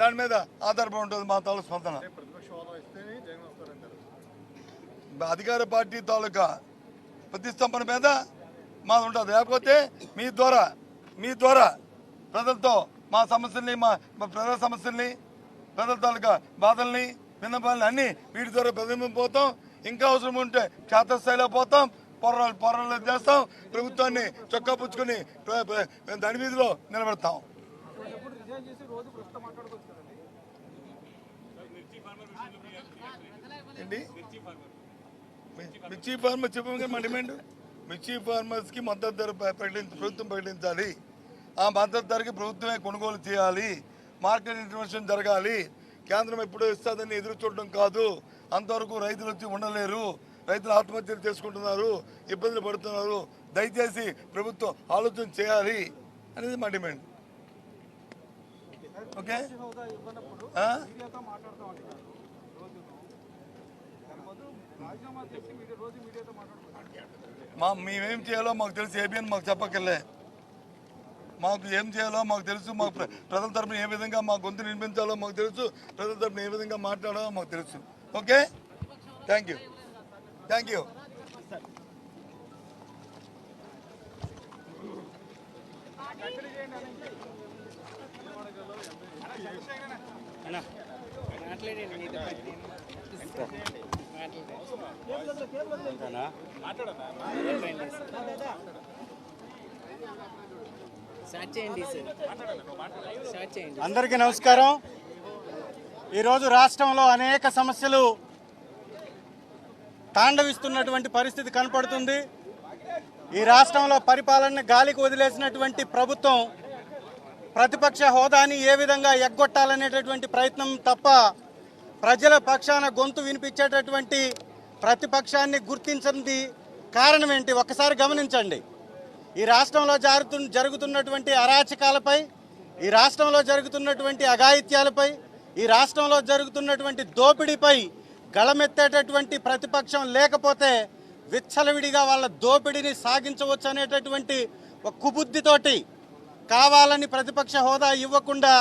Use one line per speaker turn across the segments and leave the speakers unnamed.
దాని మీద ఆధారపడి ఉంటుంది మా తాలూకు స్పందన. అధికార పార్టీ తాలూకా ప్రతిష్టంభన మీద మాది ఉంటుంది. లేకపోతే మీ ద్వారా మీ ద్వారా ప్రజలతో మా సమస్యల్ని మా మా ప్రజల సమస్యల్ని ప్రజల తాలూకా బాధల్ని విన్నపాలని అన్ని వీటి ద్వారా ప్రతిబింబిపోతాం ఇంకా అవసరం ఉంటే క్షేత్రస్థాయిలో పోతాం. పోరాలు పోరాటాలు చేస్తాం. ప్రభుత్వాన్ని చొక్కా పుచ్చుకొని దాని వీధిలో నిలబెడతాం.
ఎప్పుడు రిజైన్ చేసి రోజు ప్రస్తుతం మాట్లాడుకోవచ్చు కదండి.
మిర్చి ఫార్మర్ చెప్పగా మా డిమాండ్? మిర్చి ఫార్మర్స్కి మద్దతు ధర ప్రకటించి ప్రభుత్వం ప్రకటించాలి. ఆ మద్దతు ధరకి ప్రభుత్వమే కొనుగోలు చేయాలి. మార్కెట్ ఇంటర్వెన్షన్ జరగాలి. కేంద్రం ఎప్పుడో ఇస్తుందని ఎదురు చూడడం కాదు. అంతవరకు రైతులు వచ్చి ఉండలేరు. రైతులు ఆత్మహత్యలు చేసుకుంటున్నారు. ఇబ్బందులు పడుతున్నారు. దయచేసి ప్రభుత్వం ఆలోచన చేయాలి అనేది మా డిమాండ్. ఓకే? మా మేమేం చేయాలో మాకు తెలుసు ఏబిఎన్ మాకు చెప్పక్కర్లే. మాకు ఏం చేయాలో మాకు తెలుసు మాకు ప్రజల తరపున ఏ విధంగా మా గొంతు నిర్మించాలో మాకు తెలుసు ప్రజల తరపున ఏ విధంగా మాట్లాడాలో మాకు తెలుసు. Okay? Thank you thank you
అందరికీ నమస్కారం. ఈరోజు రాష్ట్రంలో అనేక సమస్యలు తాండవిస్తున్నటువంటి పరిస్థితి కనపడుతుంది. ఈ రాష్ట్రంలో పరిపాలన గాలికి వదిలేసినటువంటి ప్రభుత్వం ప్రతిపక్ష హోదాని ఏ విధంగా ఎగ్గొట్టాలనేటటువంటి ప్రయత్నం తప్ప ప్రజల పక్షాన గొంతు వినిపించేటటువంటి ప్రతిపక్షాన్ని గుర్తించింది కారణం ఏంటి? ఒక్కసారి గమనించండి. ఈ రాష్ట్రంలో జరుగుతు జరుగుతున్నటువంటి అరాచకాలపై ఈ రాష్ట్రంలో జరుగుతున్నటువంటి అఘాయిత్యాలపై ఈ రాష్ట్రంలో జరుగుతున్నటువంటి దోపిడీపై గళమెత్తేటటువంటి ప్రతిపక్షం లేకపోతే విచ్చలవిడిగా వాళ్ళ దోపిడీని సాగించవచ్చు అనేటటువంటి ఒక కుబుద్ధితోటి కావాలని ప్రతిపక్ష హోదా ఇవ్వకుండా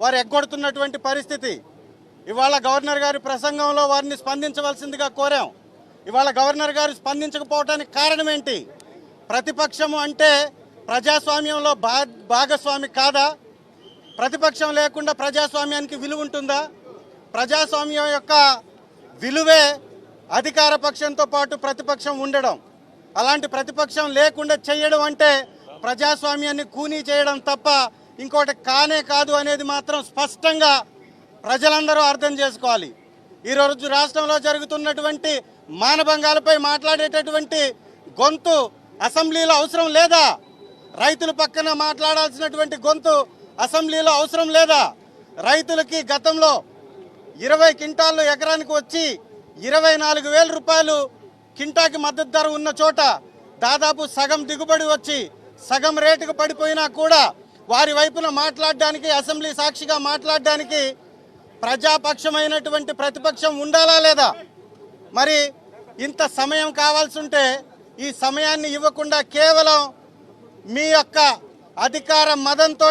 వారు ఎగ్గొడుతున్నటువంటి పరిస్థితి. ఇవాళ గవర్నర్ గారి ప్రసంగంలో వారిని స్పందించవలసిందిగా కోరాం. ఇవాళ గవర్నర్ గారు స్పందించకపోవటానికి కారణం ఏంటి ప్రతిపక్షము అంటే ప్రజాస్వామ్యంలో భా భాగస్వామి కాదా? ప్రతిపక్షం లేకుండా ప్రజాస్వామ్యానికి విలువ ఉంటుందా? ప్రజాస్వామ్యం యొక్క విలువే అధికార పక్షంతో పాటు ప్రతిపక్షం ఉండడం. అలాంటి ప్రతిపక్షం లేకుండా చేయడం అంటే ప్రజాస్వామ్యాన్ని కూనీ చేయడం తప్ప ఇంకోటి కానే కాదు అనేది మాత్రం స్పష్టంగా ప్రజలందరూ అర్థం చేసుకోవాలి. ఈరోజు రాష్ట్రంలో జరుగుతున్నటువంటి మానభంగాలపై మాట్లాడేటటువంటి గొంతు అసెంబ్లీలో అవసరం లేదా? రైతుల పక్కన మాట్లాడాల్సినటువంటి గొంతు అసెంబ్లీలో అవసరం లేదా? రైతులకి గతంలో ఇరవై క్వింటాళ్ళు ఎకరానికి వచ్చి ఇరవై నాలుగు వేల రూపాయలు కింటాకి మద్దతు ధర ఉన్న చోట దాదాపు సగం దిగుబడి వచ్చి సగం రేటుకు పడిపోయినా కూడా వారి వైపున మాట్లాడడానికి అసెంబ్లీ సాక్షిగా మాట్లాడడానికి ప్రజాపక్షమైనటువంటి ప్రతిపక్షం ఉండాలా లేదా? మరి ఇంత సమయం కావాల్సి ఉంటే ఈ సమయాన్ని ఇవ్వకుండా కేవలం మీ యొక్క అధికార మదంతో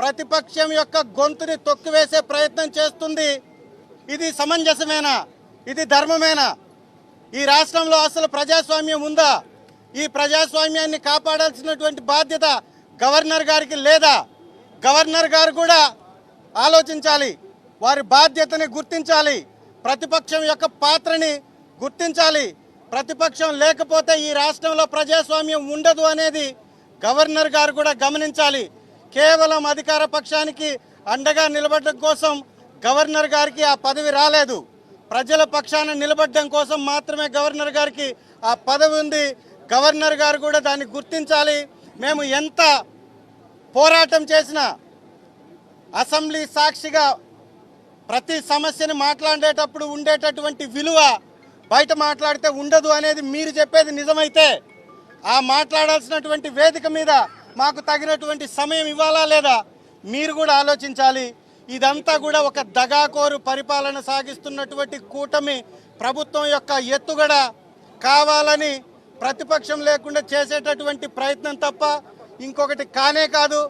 ప్రతిపక్షం యొక్క గొంతుని తొక్కివేసే ప్రయత్నం చేస్తుంది. ఇది సమంజసమేనా? ఇది ధర్మమేనా? ఈ రాష్ట్రంలో అసలు ప్రజాస్వామ్యం ఉందా? ఈ ప్రజాస్వామ్యాన్ని కాపాడాల్సినటువంటి బాధ్యత గవర్నర్ గారికి లేదా గవర్నర్ గారు కూడా ఆలోచించాలి. వారి బాధ్యతని గుర్తించాలి. ప్రతిపక్షం యొక్క పాత్రని గుర్తించాలి. ప్రతిపక్షం లేకపోతే ఈ రాష్ట్రంలో ప్రజాస్వామ్యం ఉండదు అనేది గవర్నర్ గారు కూడా గమనించాలి. కేవలం అధికార పక్షానికి అండగా నిలబడడం కోసం గవర్నర్ గారికి ఆ పదవి రాలేదు. ప్రజల పక్షాన నిలబడడం కోసం మాత్రమే గవర్నర్ గారికి ఆ పదవి ఉంది. గవర్నర్ గారు కూడా దాన్ని గుర్తించాలి. మేము ఎంత పోరాటం చేసినా అసెంబ్లీ సాక్షిగా ప్రతి సమస్యని మాట్లాడేటప్పుడు ఉండేటటువంటి విలువ బయట మాట్లాడితే ఉండదు అనేది మీరు చెప్పేది నిజమైతే ఆ మాట్లాడాల్సినటువంటి వేదిక మీద మాకు తగినటువంటి సమయం ఇవ్వాలా లేదా మీరు కూడా ఆలోచించాలి. ఇదంతా కూడా ఒక దగాకోరు పరిపాలన సాగిస్తున్నటువంటి కూటమి ప్రభుత్వం యొక్క ఎత్తుగడ కావాలని ప్రతిపక్షం లేకుండా చేసేటటువంటి ప్రయత్నం తప్ప ఇంకొకటి కానే కాదు.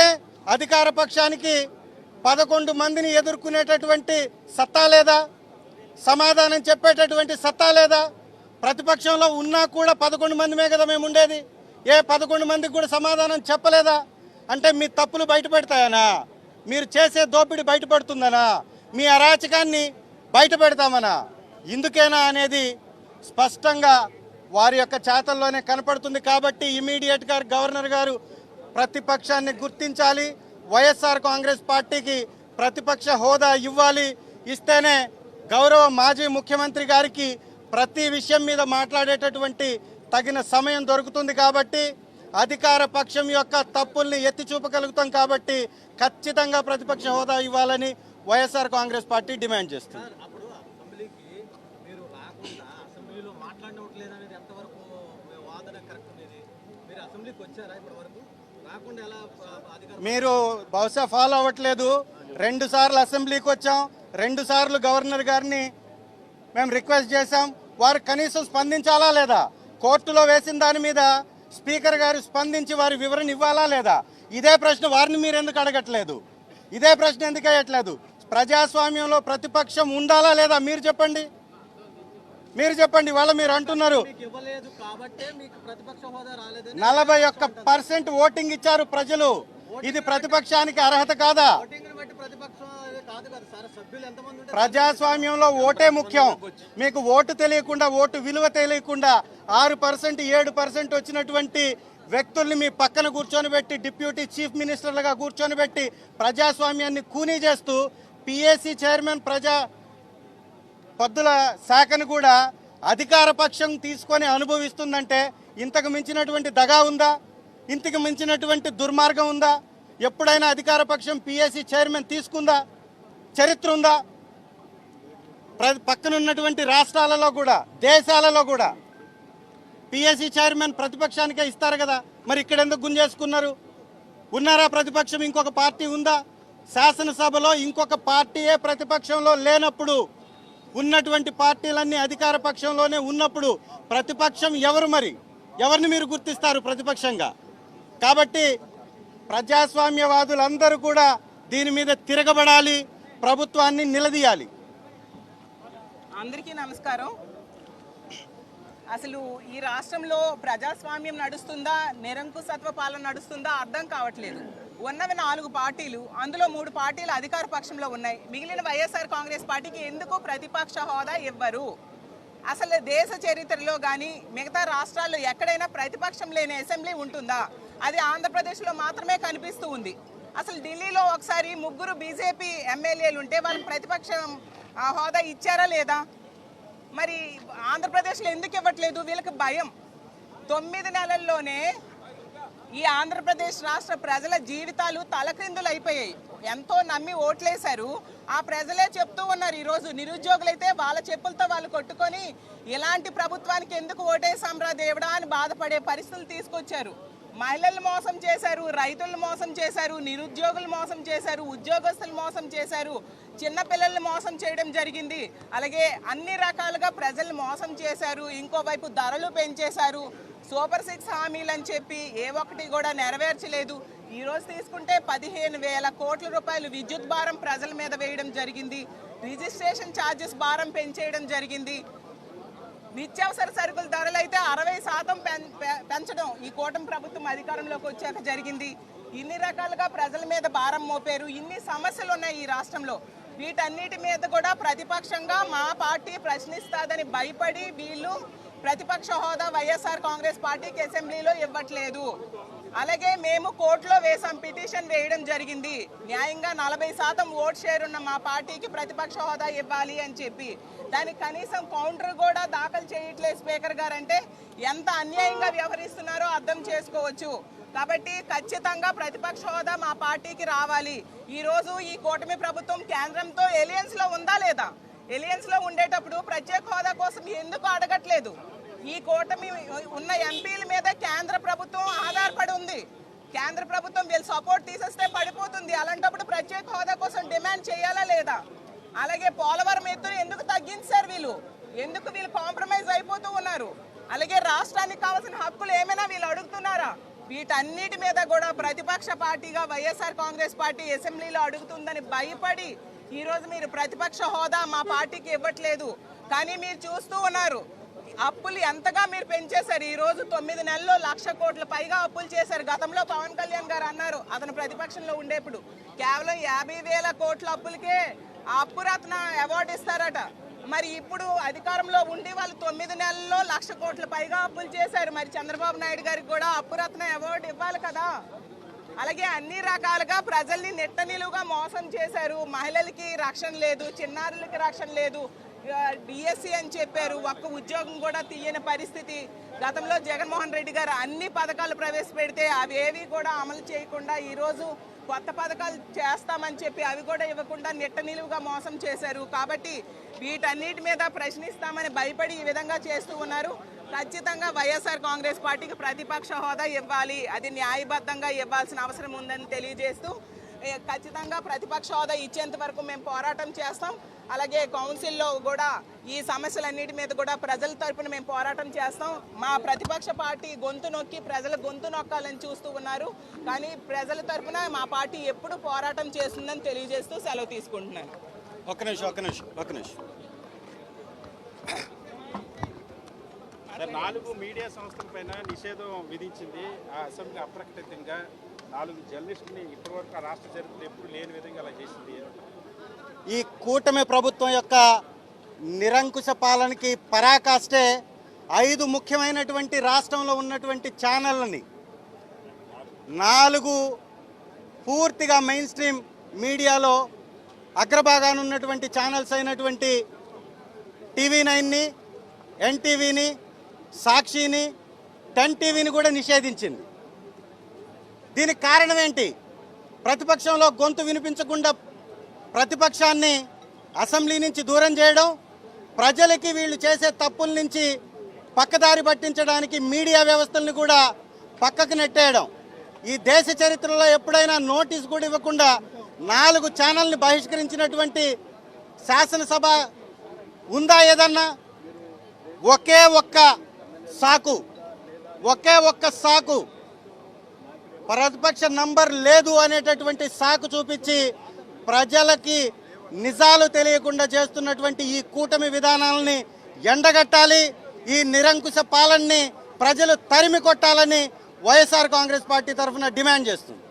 ఏ అధికార పక్షానికి పదకొండు మందిని ఎదుర్కొనేటటువంటి సత్తా లేదా? సమాధానం చెప్పేటటువంటి సత్తా లేదా? ప్రతిపక్షంలో ఉన్నా కూడా పదకొండు మందిమే కదా మేము ఉండేది. ఏ పదకొండు మందికి కూడా సమాధానం చెప్పలేదా? అంటే మీ తప్పులు బయటపెడతాయనా? మీరు చేసే దోపిడీ బయటపడుతుందనా? మీ అరాచకాన్ని బయట పెడతామనా ఇందుకేనా అనేది స్పష్టంగా వారి యొక్క చేతల్లోనే కనపడుతుంది కాబట్టి ఇమీడియట్గా గవర్నర్ గారు ప్రతిపక్షాన్ని గుర్తించాలి. వైఎస్ఆర్ కాంగ్రెస్ పార్టీకి ప్రతిపక్ష హోదా ఇవ్వాలి. ఇస్తేనే గౌరవ మాజీ ముఖ్యమంత్రి గారికి ప్రతి విషయం మీద మాట్లాడేటటువంటి తగిన సమయం దొరుకుతుంది కాబట్టి అధికార పక్షం యొక్క తప్పుల్ని ఎత్తి చూపగలుగుతాం కాబట్టి ఖచ్చితంగా ప్రతిపక్ష హోదా ఇవ్వాలని వైఎస్ఆర్ కాంగ్రెస్ పార్టీ డిమాండ్ చేస్తుంది
అప్పుడు అసెంబ్లీకి మీరు రాకుండా అసెంబ్లీలో మాట్లాడినట్లేదు అనేది ఎంతవరకు మీ వాదన కరెక్ట్ అనేది మీరు అసెంబ్లీకి వచ్చారా ఇప్పటి వరకు రాకుండా ఎలా ఆ, అధికారం
మీరు బహుశా ఫాలో అవ్వట్లేదు. రెండు సార్లు అసెంబ్లీకి వచ్చాం. రెండు సార్లు గవర్నర్ గారిని మేము రిక్వెస్ట్ చేశాం. వారు కనీసం స్పందించాలా లేదా? కోర్టులో వేసిన దాని మీద స్పీకర్ గారు స్పందించి వారి వివరణ ఇవ్వాలా లేదా? ఇదే ప్రశ్న వారిని మీరు ఎందుకు అడగట్లేదు? ఇదే ప్రశ్న ఎందుకు అయ్యట్లేదు ప్రజాస్వామ్యంలో ప్రతిపక్షం ఉండాలా లేదా? మీరు చెప్పండి. మీరు చెప్పండి వాళ్ళ మీరు అంటున్నారు. నలభై ఒక్క పర్సెంట్ ఓటింగ్ ఇచ్చారు ప్రజలు. ఇది ప్రతిపక్షానికి అర్హత కాదా? ప్రజాస్వామ్యంలో ఓటే ముఖ్యం. మీకు ఓటు తెలియకుండా ఓటు విలువ తెలియకుండా ఆరు పర్సెంట్ ఏడు పర్సెంట్ వచ్చినటువంటి వ్యక్తుల్ని మీ పక్కన కూర్చొని పెట్టి డిప్యూటీ చీఫ్ మినిస్టర్లుగా కూర్చొని పెట్టి ప్రజాస్వామ్యాన్ని కూనీ చేస్తూ పిఎస్సి చైర్మన్ ప్రజా పద్దుల శాఖను కూడా అధికార పక్షం తీసుకొని అనుభవిస్తుందంటే ఇంతకు మించినటువంటి దగా ఉందా? ఇంతకు మించినటువంటి దుర్మార్గం ఉందా? ఎప్పుడైనా అధికార పక్షం పిఎస్సి చైర్మన్ తీసుకుందా? చరిత్ర ఉందా? ప్ర పక్కనున్నటువంటి రాష్ట్రాలలో కూడా దేశాలలో కూడా పిఎస్సి చైర్మన్ ప్రతిపక్షానికే ఇస్తారు కదా? మరి ఇక్కడ ఎందుకు గుంజేసుకున్నారు? ఉన్నారా ప్రతిపక్షం ఇంకొక పార్టీ ఉందా? శాసనసభలో ఇంకొక పార్టీయే ప్రతిపక్షంలో లేనప్పుడు ఉన్నటువంటి పార్టీలన్నీ అధికార పక్షంలోనే ఉన్నప్పుడు ప్రతిపక్షం ఎవరు మరి? ఎవరిని మీరు గుర్తిస్తారు ప్రతిపక్షంగా? కాబట్టి ప్రజాస్వామ్యవాదులందరూ కూడా దీని మీద తిరగబడాలి ప్రభుత్వాన్ని నిలదీయాలి.
అందరికీ నమస్కారం. అసలు ఈ రాష్ట్రంలో ప్రజాస్వామ్యం నడుస్తుందా? నిరంకుశత్వ పాలన నడుస్తుందా? అర్థం కావట్లేదు. ఉన్నవి నాలుగు పార్టీలు అందులో మూడు పార్టీలు అధికార పక్షంలో ఉన్నాయి. మిగిలిన వైఎస్ఆర్ కాంగ్రెస్ పార్టీకి ఎందుకు ప్రతిపక్ష హోదా ఇవ్వరు. అసలు దేశ చరిత్రలో కానీ మిగతా రాష్ట్రాల్లో ఎక్కడైనా ప్రతిపక్షం లేని అసెంబ్లీ ఉంటుందా? అది ఆంధ్రప్రదేశ్లో మాత్రమే కనిపిస్తూ ఉంది. అసలు ఢిల్లీలో ఒకసారి ముగ్గురు బీజేపీ ఎమ్మెల్యేలు ఉంటే వాళ్ళకి ప్రతిపక్షం ఆ, హోదా ఇచ్చారా లేదా? మరి ఆంధ్రప్రదేశ్లో ఎందుకు ఇవ్వట్లేదు? వీళ్ళకి భయం. తొమ్మిది నెలల్లోనే ఈ ఆంధ్రప్రదేశ్ రాష్ట్ర ప్రజల జీవితాలు తలక్రిందులు అయిపోయాయి. ఎంతో నమ్మి ఓట్లేశారు. ఆ ప్రజలే చెప్తూ ఉన్నారు ఈరోజు నిరుద్యోగులైతే వాళ్ళ చెప్పులతో వాళ్ళు కొట్టుకొని ఇలాంటి ప్రభుత్వానికి ఎందుకు ఓటేసాంరా దేవుడా అని బాధపడే పరిస్థితులు తీసుకొచ్చారు. మహిళలు మోసం చేశారు రైతులను మోసం చేశారు నిరుద్యోగులు మోసం చేశారు ఉద్యోగస్తులు మోసం చేశారు చిన్నపిల్లల్ని మోసం చేయడం జరిగింది. అలాగే అన్ని రకాలుగా ప్రజలు మోసం చేశారు ఇంకోవైపు ధరలు పెంచేశారు. సూపర్ సిక్స్ హామీలు అని చెప్పి ఏ ఒక్కటి కూడా నెరవేర్చలేదు. ఈరోజు తీసుకుంటే పదిహేను వేల కోట్ల రూపాయలు విద్యుత్ భారం ప్రజల మీద వేయడం జరిగింది. రిజిస్ట్రేషన్ ఛార్జెస్ భారం పెంచేయడం జరిగింది. నిత్యావసర సరుకుల ధరలు అయితే అరవై శాతం పెన్ పె- పెంచడం ఈ కూటమి ప్రభుత్వం అధికారంలోకి వచ్చాక జరిగింది. ఇన్ని రకాలుగా ప్రజల మీద భారం మోపారు. ఇన్ని సమస్యలు ఉన్నాయి ఈ రాష్ట్రంలో. వీటన్నిటి మీద కూడా ప్రతిపక్షంగా మా పార్టీ ప్రశ్నిస్తాదని భయపడి వీళ్ళు ప్రతిపక్ష హోదా వైఎస్ఆర్ కాంగ్రెస్ పార్టీకి అసెంబ్లీలో ఇవ్వట్లేదు. అలాగే మేము కోర్టులో వేసాం పిటిషన్ వేయడం జరిగింది. న్యాయంగా నలభై శాతం ఓట్ షేర్ ఉన్న మా పార్టీకి ప్రతిపక్ష హోదా ఇవ్వాలి అని చెప్పి. దానికి కనీసం కౌంటర్ కూడా దాఖలు చేయట్లేదు స్పీకర్ గారు అంటే ఎంత అన్యాయంగా వ్యవహరిస్తున్నారో అర్థం చేసుకోవచ్చు. కాబట్టి ఖచ్చితంగా ప్రతిపక్ష హోదా మా పార్టీకి రావాలి. ఈరోజు ఈ కూటమి ప్రభుత్వం కేంద్రంతో ఎలియన్స్లో ఉందా లేదా? ఎలియన్స్లో ఉండేటప్పుడు ప్రత్యేక హోదా కోసం ఎందుకు అడగట్లేదు? ఈ కూటమి ఉన్న ఎంపీల మీద కేంద్ర ప్రభుత్వం ఆధారపడి ఉంది. కేంద్ర ప్రభుత్వం వీళ్ళు సపోర్ట్ తీసేస్తే పడిపోతుంది. అలాంటప్పుడు ప్రత్యేక హోదా కోసం డిమాండ్ చేయాలా లేదా? అలాగే పోలవరం ఎత్తును ఎందుకు తగ్గించారు వీళ్ళు? ఎందుకు వీళ్ళు కాంప్రమైజ్ అయిపోతూ ఉన్నారు? అలాగే రాష్ట్రానికి కావాల్సిన హక్కులు ఏమైనా వీళ్ళు అడుగుతున్నారా? వీటన్నిటి మీద కూడా ప్రతిపక్ష పార్టీగా వైఎస్ఆర్ కాంగ్రెస్ పార్టీ అసెంబ్లీలో అడుగుతుందని భయపడి ఈరోజు మీరు ప్రతిపక్ష హోదా మా పార్టీకి ఇవ్వట్లేదు. కానీ మీరు చూస్తూ ఉన్నారు. అప్పులు ఎంతగా మీరు పెంచేశారు? ఈ రోజు తొమ్మిది నెలల్లో లక్ష కోట్ల పైగా అప్పులు చేశారు. గతంలో పవన్ కళ్యాణ్ గారు అన్నారు అతను ప్రతిపక్షంలో ఉండేప్పుడు. కేవలం యాభై వేల కోట్ల అప్పులకే ఆ అప్పురత్న అవార్డు ఇస్తారట. మరి ఇప్పుడు అధికారంలో ఉండి వాళ్ళు తొమ్మిది నెలల్లో లక్ష కోట్ల పైగా అప్పులు చేశారు. మరి చంద్రబాబు నాయుడు గారికి కూడా అప్పురత్న అవార్డు ఇవ్వాలి కదా? అలాగే అన్ని రకాలుగా ప్రజల్ని నెట్ట నిలువుగా మోసం చేశారు. మహిళలకి రక్షణ లేదు చిన్నారులకి రక్షణ లేదు. డిఎస్సి అని చెప్పారు. ఒక్క ఉద్యోగం కూడా తీయని పరిస్థితి. గతంలో జగన్మోహన్ రెడ్డి గారు అన్ని పథకాలు ప్రవేశపెడితే అవి ఏవి కూడా అమలు చేయకుండా ఈరోజు కొత్త పథకాలు చేస్తామని చెప్పి అవి కూడా ఇవ్వకుండా నిట్ట నిలువుగా మోసం చేశారు. కాబట్టి వీటన్నిటి మీద ప్రశ్నిస్తామని భయపడి ఈ విధంగా చేస్తూ ఉన్నారు. ఖచ్చితంగా వైఎస్ఆర్ కాంగ్రెస్ పార్టీకి ప్రతిపక్ష హోదా ఇవ్వాలి. అది న్యాయబద్ధంగా ఇవ్వాల్సిన అవసరం ఉందని తెలియజేస్తూ ఖచ్చితంగా ప్రతిపక్ష హోదా ఇచ్చేంత వరకు మేము పోరాటం చేస్తాం. అలాగే కౌన్సిల్లో కూడా ఈ సమస్యలన్నిటి మీద కూడా ప్రజల తరపున మేము పోరాటం చేస్తాం. మా ప్రతిపక్ష పార్టీ గొంతు నొక్కి ప్రజల గొంతు నొక్కాలని చూస్తూ ఉన్నారు. కానీ ప్రజల తరపున మా పార్టీ ఎప్పుడు పోరాటం చేస్తుందని తెలియజేస్తూ సెలవు తీసుకుంటున్నాను.
ఒక్క నిమిషం ఒక్క నిమిషం ఒక్క నిమిషం.
నాలుగు మీడియా సంస్థల పైన నిషేధం విధించింది. ఆ అసెంబ్లీ అప్రకటితంగా నాలుగు జర్నలిస్టుని ఇప్పటివరకు ఆ రాష్ట్ర చరిత్రలో ఎప్పుడు లేని విధంగా అలా చేసింది.
ఈ కూటమి ప్రభుత్వం యొక్క నిరంకుశ పాలనకి పరాకాష్టే ఐదు ముఖ్యమైనటువంటి రాష్ట్రంలో ఉన్నటువంటి ఛానళ్ళని నాలుగు పూర్తిగా మెయిన్ స్ట్రీమ్ మీడియాలో అగ్రభాగాన ఉన్నటువంటి ఛానల్స్ అయినటువంటి టీవీ నైన్ని ఎన్టీవీని సాక్షిని టెన్ టీవీని కూడా నిషేధించింది. దీనికి కారణం ఏంటి? ప్రతిపక్షంలో గొంతు వినిపించకుండా ప్రతిపక్షాన్ని అసెంబ్లీ నుంచి దూరం చేయడం ప్రజలకి వీళ్ళు చేసే తప్పుల నుంచి పక్కదారి పట్టించడానికి మీడియా వ్యవస్థల్ని కూడా పక్కకు నెట్టేయడం. ఈ దేశ చరిత్రలో ఎప్పుడైనా నోటీస్ కూడా ఇవ్వకుండా నాలుగు ఛానల్ని బహిష్కరించినటువంటి శాసనసభ ఉందా ఏదన్నా? ఒకే ఒక్క సాకు ఒకే ఒక్క సాకు. ప్రతిపక్ష నంబర్ లేదు అనేటటువంటి సాకు చూపించి ప్రజలకి నిజాలు తెలియకుండా చేస్తున్నటువంటి ఈ కూటమి విధానాలని ఎండగట్టాలి ఈ నిరంకుశ పాలనని ప్రజలు తరిమి కొట్టాలని వైఎస్ఆర్ కాంగ్రెస్ పార్టీ తరఫున డిమాండ్ చేస్తుంది.